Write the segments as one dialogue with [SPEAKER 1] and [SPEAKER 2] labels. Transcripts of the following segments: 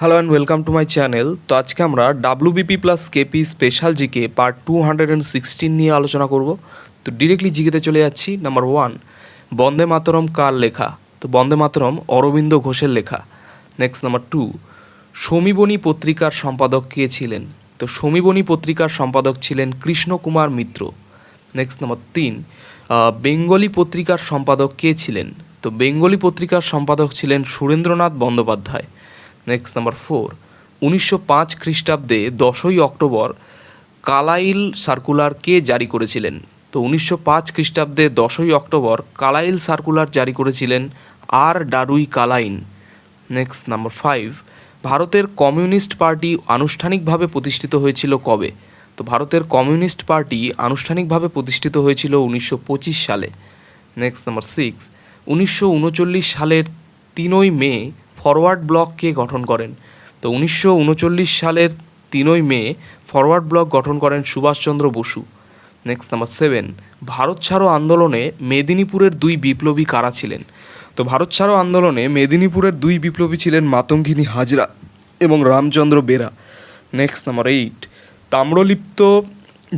[SPEAKER 1] Hello and welcome to my channel তো আজকে আমরা WBP plus KP special GK part two hundred and sixteen নিয়ে আলোচনা করব। তো ডিরেক্টলি জিকেতে চলে যাচ্ছি। নাম্বার ওয়ান বন্দে মাতরম কার লেখা? তো বন্দে মাতরম অরবিন্দ ঘোষের লেখা। নেক্সট নাম্বার টু সমীবনী পত্রিকার সম্পাদক কে ছিলেন? তো সমীবনী পত্রিকার সম্পাদক ছিলেন কৃষ্ণকুমার মিত্র। নেক্সট নাম্বার তিন বেঙ্গলি পত্রিকার সম্পাদক কে ছিলেন? তো বেঙ্গলি পত্রিকার সম্পাদক ছিলেন Surendranath Bandyopadhyay. Next number four উনিশশো পাঁচ খ্রিস্টাব্দে দশই অক্টোবর কালাইল সার্কুলার কে জারি করেছিলেন? তো উনিশশো পাঁচ খ্রিস্টাব্দে দশই অক্টোবর কালাইল সার্কুলার জারি করেছিলেন আর ডারুই কালাইন। নেক্সট নাম্বার ফাইভ ভারতের কমিউনিস্ট পার্টি আনুষ্ঠানিকভাবে প্রতিষ্ঠিত হয়েছিল কবে? তো ভারতের কমিউনিস্ট পার্টি আনুষ্ঠানিকভাবে প্রতিষ্ঠিত হয়েছিল উনিশশো পঁচিশ সালে। নেক্সট নাম্বার সিক্স উনিশশো উনচল্লিশ সালের তিনই মে ফরওয়ার্ড ব্লককে গঠন করেন। তো উনিশশো উনচল্লিশ সালের তিনই মে ফরওয়ার্ড ব্লক গঠন করেন Subhashchandra Basu. Next number seven Bharat ছাড়ো আন্দোলনে মেদিনীপুরের দুই বিপ্লবী কারা ছিলেন? তো ভারত ছাড়ো আন্দোলনে মেদিনীপুরের দুই বিপ্লবী ছিলেন মাতঙ্গিনী হাজরা এবং Ramchandra Bera. Next number eight Tamralipta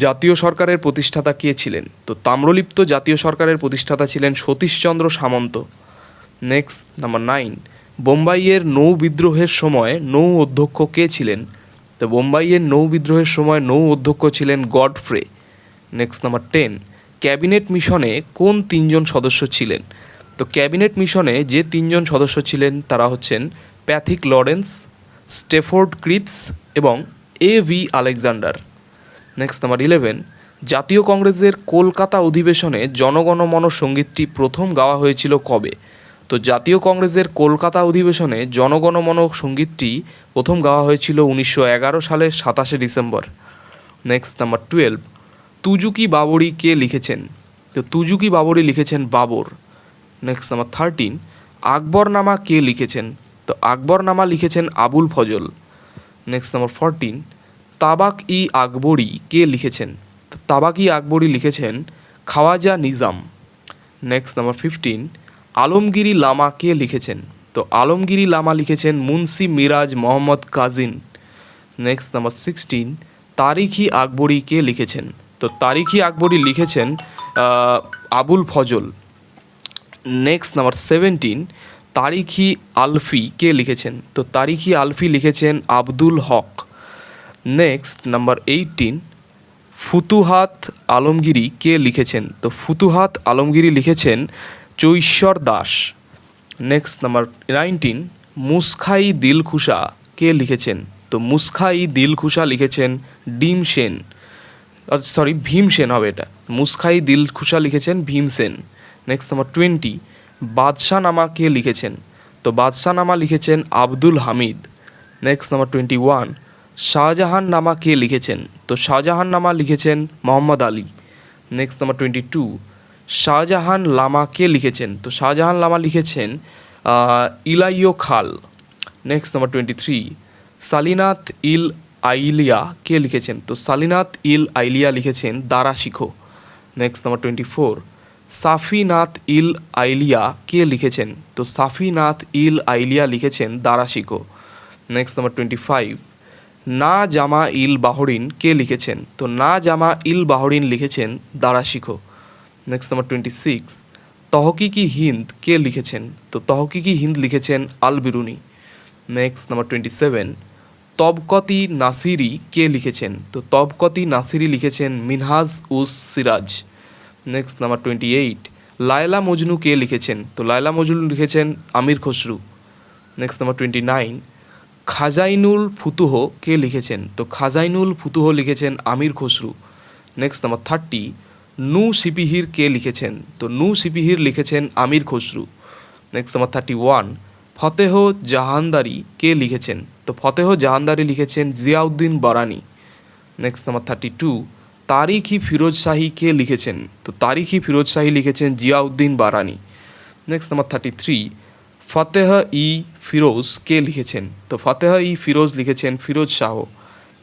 [SPEAKER 1] জাতীয় সরকারের প্রতিষ্ঠাতা কে ছিলেন? তো তাম্রলিপ্ত জাতীয় সরকারের প্রতিষ্ঠাতা ছিলেন Satishchandra Samanta. Next number nine বোম্বাইয়ের নৌ বিদ্রোহের সময় নৌ অধ্যক্ষ কে ছিলেন? তো বোম্বাইয়ের নৌ বিদ্রোহের সময় নৌ অধ্যক্ষ ছিলেন Godfrey. Next number ten cabinet মিশনে কোন তিনজন সদস্য ছিলেন? তো ক্যাবিনেট মিশনে যে তিনজন সদস্য ছিলেন তারা হচ্ছেন প্যাথিক লরেন্স, স্টেফোর্ড ক্রিপস এবং A V Alexander. Next number eleven জাতীয় কংগ্রেসের কলকাতা অধিবেশনে জনগণমন সঙ্গীতটি প্রথম গাওয়া হয়েছিল কবে? তো জাতীয় কংগ্রেসের কলকাতা অধিবেশনে জনগণমন সঙ্গীতটি প্রথম গাওয়া হয়েছিল উনিশশো এগারো সালের সাতাশে December. Next number twelve Tuzuki Baburi কে লিখেছেন? তো তুজুকি বাবরি লিখেছেন Babur. Next number thirteen Akbarnama কে লিখেছেন? তো আকবরনামা লিখেছেন Abul Fazl. Next number fourteen Tabaqat i Akbari কে লিখেছেন? তো তাবাক ই আকবরী লিখেছেন Khwaja Nizam. Next number fifteen Alamgiri Nama কে লিখেছেন? তো আলমগিরি লামা লিখেছেন Munshi Miraj Mohammad Kazim. Next number sixteen Tarikhi Akbari কে লিখেছেন? তো তারিখি আকবরী লিখেছেন Abul Fazl. Next number seventeen Tarikhi Alfi কে লিখেছেন? তো তারিখি আলফি লিখেছেন Abdul Haq. Next number eighteen Futuhat Alamgiri কে লিখেছেন? তো ফুতুহাত আলমগিরি লিখেছেন Ishwar Das. Next number nineteen Muskhai Dilkusha কে লিখেছেন? তো মুসখাই দিলখুশা লিখেছেন ডিম সেন। সরি ভীম সেন হবে এটা। মুসখাই দিলখুশা লিখেছেন Bhim Sen. Next number twenty Badshah Nama কে লিখেছেন? তো বাদশাহ নামা লিখেছেন Abdul Hamid. Next number twenty one Shahjahan Nama কে লিখেছেন? তো শাহজাহান নামা লিখেছেন Mohammad Ali. Next number twenty two Shahjahan Nama কে লিখেছেন। তো শাহজাহান লামা লিখেছেন ইলাইয়ো খাল next number twenty three Safinat ul Auliya কে লিখেছেন? তো সালিনাথ ইল আইলিয়া লিখেছেন Dara Shikoh. Next number twenty four Safinat ul Auliya কে লিখেছেন? তো সাফিনাথ ইল আইলিয়া লিখেছেন Dara Shikoh. Next number twenty five না জামা ইল বাহরিন কে লিখেছেন? তো না জামা ইল বাহরিন লিখেছেন Dara Shikoh. Next number twenty six Tahqiqi Hind কে লিখেছেন? তো তহকিকি হিন্দ লিখেছেন Al Biruni. Next number twenty seven Tabaqati Nasiri কে লিখেছেন? তো তবকতি নাসিরি লিখেছেন Minhaj us Siraj. Next number twenty eight Laila Majnu কে লিখেছেন? তো লায়লা মজনু লিখেছেন Amir Khusrau. Next number twenty nine Khazainul Futuh কে লিখেছেন? তো খাজাইনুল ফুতুহ লিখেছেন Amir Khusrau. Next number thirty Nuh Sipihr কে লিখেছেন? তো নু সিপিহির লিখেছেন Amir Khusrau. Next number thirty one Fatawa Jahandari কে লিখেছেন? তো ফতেহ জাহানদারি লিখেছেন Ziauddin Barani. Next number thirty two Tarikhi Firoz Shahi কে লিখেছেন? তো তারিখি ফিরোজ শাহী লিখেছেন Ziauddin Barani. Next number thirty three Fateh i Firoz কে লিখেছেন? তো ফতেহ ই ফিরোজ লিখেছেন Firoz Shah.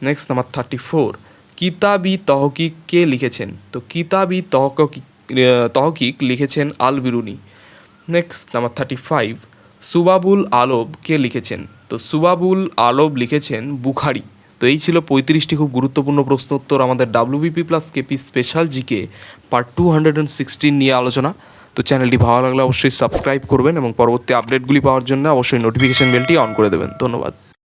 [SPEAKER 1] Next number thirty four Kitabi Tahqiq কে লিখেছেন। তো কিতাবি তহকিক তহকিক লিখেছেন Al Biruni. Next number thirty five সুবাবুল আলব কে লিখেছেন। তো সুবাবুল আলব লিখেছেন বুখারি। তো এই ছিল পঁয়ত্রিশটি খুব গুরুত্বপূর্ণ প্রশ্ন উত্তর আমাদের WBP plus KP special GK part two hundred and sixteen নিয়ে আলোচনা। তো চ্যানেলটি ভালো লাগলে অবশ্যই সাবস্ক্রাইব করবেন এবং পরবর্তী আপডেটগুলি পাওয়ার জন্য অবশ্যই নোটিফিকেশন বেলটি অন করে দেবেন। ধন্যবাদ।